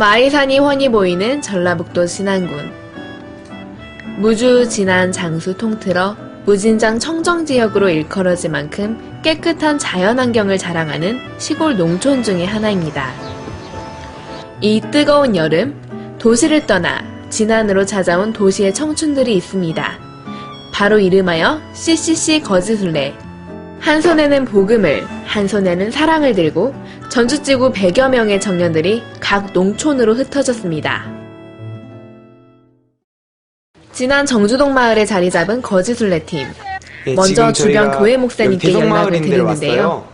마이산이 훤히 보이는 전라북도 진안군. 무주 진안 장수 통틀어 무진장 청정 지역으로 일컬어질 만큼 깨끗한 자연환경을 자랑하는 시골 농촌 중의 하나입니다. 이 뜨거운 여름, 도시를 떠나 진안으로 찾아온 도시의 청춘들이 있습니다. 바로 이름하여 CCC 거지술래. 한 손에는 복음을, 한 손에는 사랑을 들고 전주지구 100여 명의 청년들이 각 농촌으로 흩어졌습니다. 지난 정주동 마을에 자리 잡은 거지술래팀. 예, 먼저 주변 교회 목사님께 연락을 드리는데요.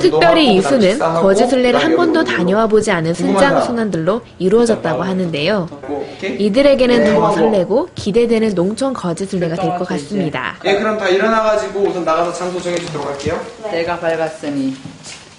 특별히 이 수는 거지술래를 한 번도 다녀와 보지 않은 순장. 순환들로 이루어졌다고 하는데요. 오케이? 이들에게는 더. 설레고 기대되는 농촌 거지술래가 될 것 같습니다. 예, 그럼 다 일어나가지고 우선 나가서 장소 정해주도록 할게요. 때가 밝았으니 어, 가방.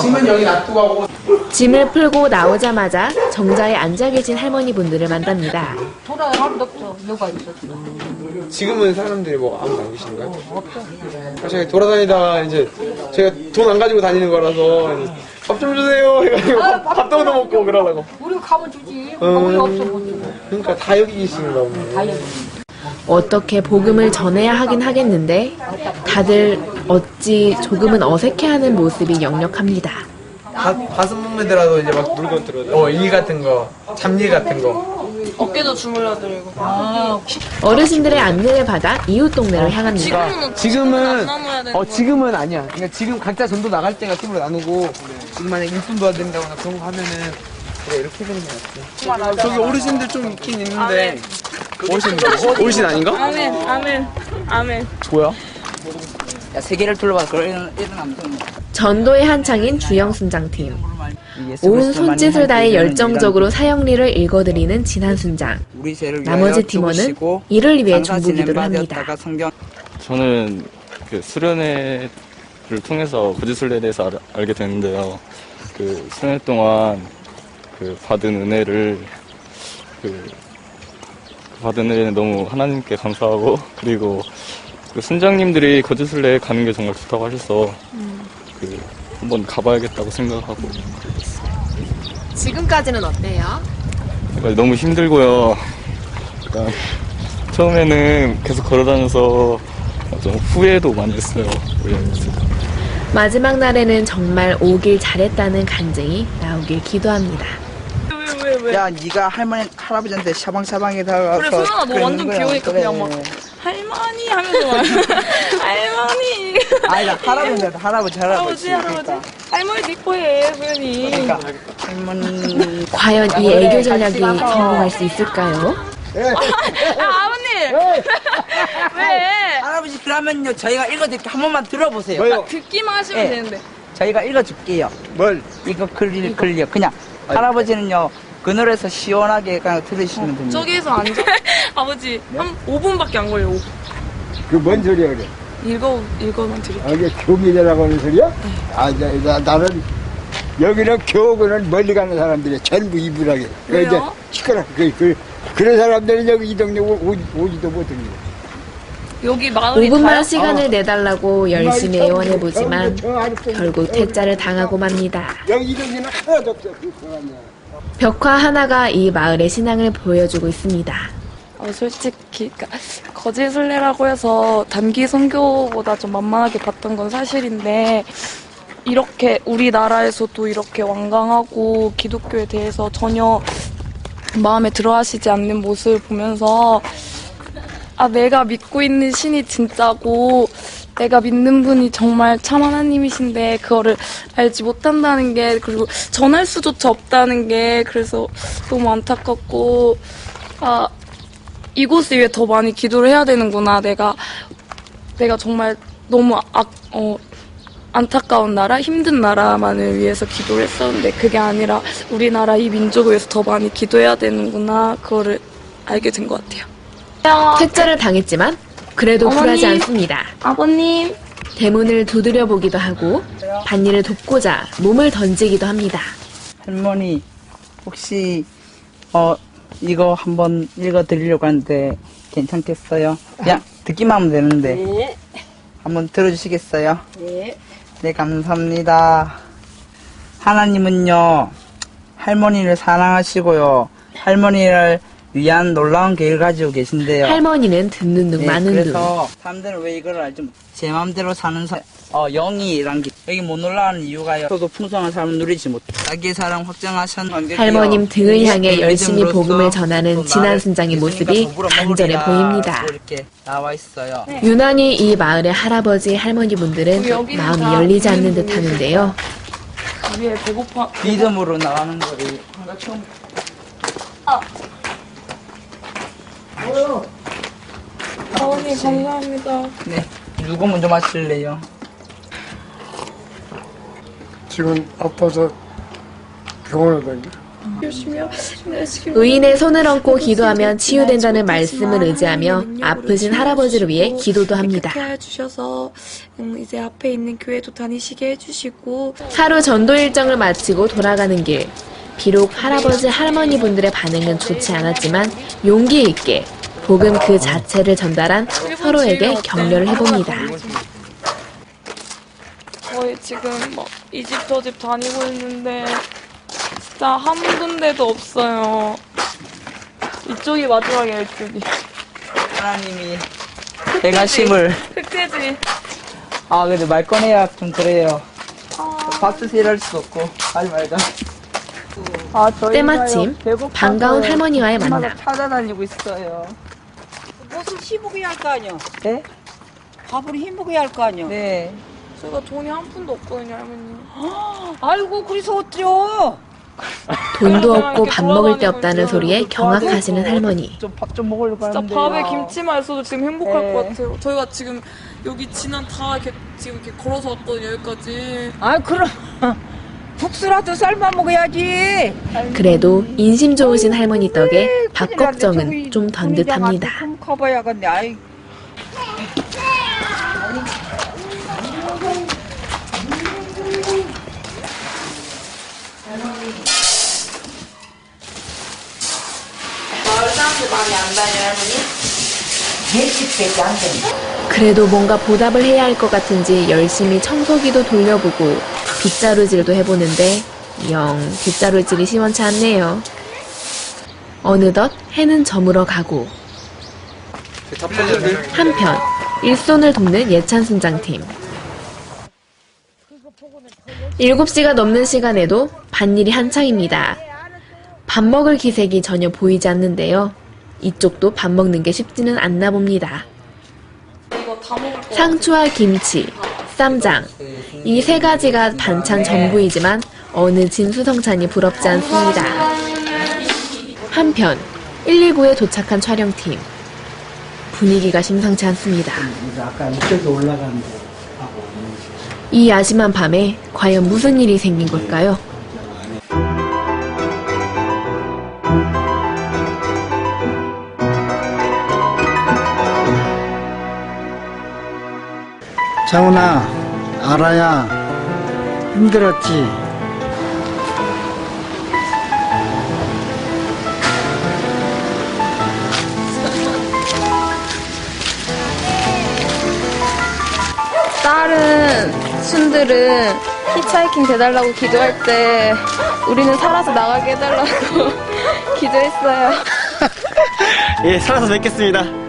짐은 여기 놔두고 가고. 짐을 풀고 나오자마자 정자에 앉아 계신 할머니 분들을 만납니다. 돌아야 하루도 없죠. 누가 있었어. 지금은 사람들이 뭐 아무도 안 계시는가요? 없죠. 제가 돌아다니다가 이제 제가 돈 안 가지고 다니는 거라서 밥 좀 주세요 해가지고 밥- 밥도 얻어 먹고 그러려고. 우리가 가면 주지. 음. 우리 없어 못 주고. 그러니까 다 여기 계시는가 보네. 다 여기. 어떻게 복음을 전해야 하긴 하겠는데 다들 어찌 조금은 어색해하는 모습이 역력합니다. 가, 가슴 먹매더라도 이제 막 물건 들어. 어, 일 같은 거, 잡일 같은 거. 어깨도 주물러드리고 어르신들의 안내를 받아 이웃 동네로 향합니다. 지금은 어 지금은 아니야. 그러니까 지금 각자 전도 나갈 때가 팀으로 나누고 지금 만약 일꾼 도와드린다거나 그런 거 하면은 그래 이렇게 되는 것 같아. 저기 어르신들 좀 있긴 있는데 어르신 어르신 아닌가? 아멘 아멘 아멘 뭐야? 야, 세계를 둘러봐 그런 이런 남성 전도의 한창인 주영순 장팀. 온 손짓을 다해 열정적으로 사형리를 읽어드리는 진한 순장. 우리 죄를 나머지 팀원은 이를 위해 중보기도를 합니다. 저는 그 수련회를 통해서 거짓술래에 대해서 알, 알게 됐는데요. 그 수련회 동안 그 받은 은혜를 그, 그 받은 은혜는 너무 하나님께 감사하고 그리고 그 순장님들이 거짓술래에 가는 게 정말 좋다고 하셔서 그 한번 가봐야겠다고 생각하고 지금까지는 어때요? 그러니까 너무 힘들고요. 약간 처음에는 계속 걸어다녀서 좀 후회도 많이 했어요. 마지막 날에는 정말 오길 잘했다는 간증이 나오길 기도합니다. 왜 왜? 야 네가 할머니 할아버지한테 샤방샤방에다가 그래 소연아 너 완전 귀여우니까 그냥 막 할머니 하면서 막 할머니. 아니다 할아버지한테 할아버지 할아버지. 할아버지 할아버지. 할머니 이뻐해 소연이. 그러니까. 할머니. 과연 이 애교 전략이 성공할 수 있을까요? 아 아버님. 왜? 할아버지 그러면요 저희가 읽어드릴게 한 번만 들어보세요. 뭐요? 듣기만 하시면 예. 되는데. 저희가 읽어줄게요. 뭘? 이거 글리 글리요. 그냥 할아버지는요 그늘에서 시원하게 그냥 들으시면 됩니다 저기에서 앉아 아버지 한 5분밖에 안 걸려 5분 그 뭔 소리야 그래? 읽어 읽어만 드릴게요 아, 이게 교미대라고 하는 소리야? 아, 나, 나, 나는 여기는 교구는 멀리 가는 사람들이 전부 이불하게. 그 이제 왜요? 시끄러. 그, 그, 그런 사람들은 여기 이 동네 오, 오, 오지도 못합니다. 여기 마을이 5분만 다요? 시간을 내달라고 열심히 애원해보지만 결국 퇴짜를 당하고 맙니다. 그. 벽화 하나가 이 마을의 신앙을 보여주고 있습니다. 어, 솔직히 그러니까 거짓술래라고 해서 단기 선교보다 좀 만만하게 봤던 건 사실인데 이렇게 우리나라에서도 이렇게 완강하고 기독교에 대해서 전혀 마음에 들어하시지 않는 모습을 보면서 아 내가 믿고 있는 신이 진짜고 내가 믿는 분이 정말 참 하나님이신데 그거를 알지 못한다는 게 그리고 전할 수조차 없다는 게 그래서 너무 안타깝고 아 이곳을 위해 더 많이 기도를 해야 되는구나. 내가 내가 정말 너무 악, 어, 안타까운 나라, 힘든 나라만을 위해서 기도를 했었는데 그게 아니라 우리나라 이 민족을 위해서 더 많이 기도해야 되는구나. 그거를 알게 된 것 같아요. 퇴짜를 당했지만 그래도 어머니. 굴하지 않습니다. 아버님. 대문을 두드려 보기도 하고 반일을 돕고자 몸을 던지기도 합니다. 할머니 혹시 어 이거 한번 읽어드리려고 하는데 괜찮겠어요? 그냥 듣기만 하면 되는데 한번 들어주시겠어요? 네. 네 감사합니다. 하나님은요 할머니를 사랑하시고요. 할머니를 위한 놀라운 계획을 가지고 계신데요. 할머니는 듣는 둥 네, 마는 둥. 그래서 사람들은 왜 이걸 알지 못- 제 마음대로 사는 사, 어, 영이란 게 여기 못 올라가는 이유가요. 저도 풍성한 삶을 누리지 못. 자기의 사랑 확정하신 할머님 등을 향해 열심히 믿음으로써 복음을 전하는 또 진한 나를 순장의 예수님과 모습이 더불어 간절해 먹으리라 보입니다. 이렇게 나와 있어요. 유난히 이 마을의 할아버지 할머니분들은 여기는 마음이 다 열리지 않는 믿는 듯하는데요. 위에 배고파. 믿음으로 나가는 거예 처음 어머니 감사합니다. 네. 누구 먼저 마실래요? 지금 아파서 병원에 다녀. 의인의 손을 얹고 기도하면 치유된다는 말씀을 의지하며 아프신 할아버지를 위해 기도도 합니다. 깨끗게 해주셔서 음, 이제 앞에 있는 교회도 다니시게 해주시고 하루 전도 일정을 마치고 돌아가는 길. 비록 할아버지 할머니 분들의 반응은 좋지 않았지만 용기 있게 복음 그 자체를 전달한 서로에게 격려를 해봅니다. 저희 지금 막이집 저 집 다니고 있는데 진짜 한 군데도 없어요. 이쪽이 마지막이에요, 이쪽이. 하나님이 대가심을 흑돼지. 아 근데 말 꺼내야 좀 그래요. 박수 세일 수 없고 하지 말자. 아, 때마침 반가운 할머니와의 만남. 찾아다니고 있어요. 무슨 힘먹어야 할거 아니야? 네? 밥을 힘먹어야 할거 아니야? 네. 제가 돈이 한 푼도 없거든요, 할머니. 아이고 그래서 어쩌? 돈도 없고 밥 먹을 데 없다는 소리에 경악하시는 할머니. 좀 밥 좀 먹으려고 진짜 하는데. 밥에 김치만 있어도 지금 행복할 네. 것 같아요. 저희가 지금 여기 지난 다 이렇게 지금 이렇게 걸어서 왔거든요, 여기까지. 아 그럼 국수라도 삶아 먹어야지. 그래도 인심 좋으신 할머니 덕에 밥 걱정은 좀 던 듯합니다. 좀 커봐야겠네. 아이 그래도 뭔가 보답을 해야 할 것 같은지 열심히 청소기도 돌려보고 빗자루질도 해보는데 영 빗자루질이 시원치 않네요. 어느덧 해는 저물어 가고 한편 일손을 돕는 예찬 순장팀 7시가 넘는 시간에도 밭일이 한창입니다. 밥 먹을 기색이 전혀 보이지 않는데요. 이쪽도 밥 먹는 게 쉽지는 않나 봅니다. 상추와 김치, 쌈장 이 세 가지가 반찬 전부이지만 어느 진수성찬이 부럽지 않습니다. 한편 119에 도착한 촬영팀 분위기가 심상치 않습니다. 이 야심한 밤에 과연 무슨 일이 생긴 걸까요? 장훈아, 알아야 힘들었지. 다른 순들은 히치하이킹 대달라고 기도할 때 우리는 살아서 나가게 해달라고 기도했어요. 예, 살아서 뵙겠습니다.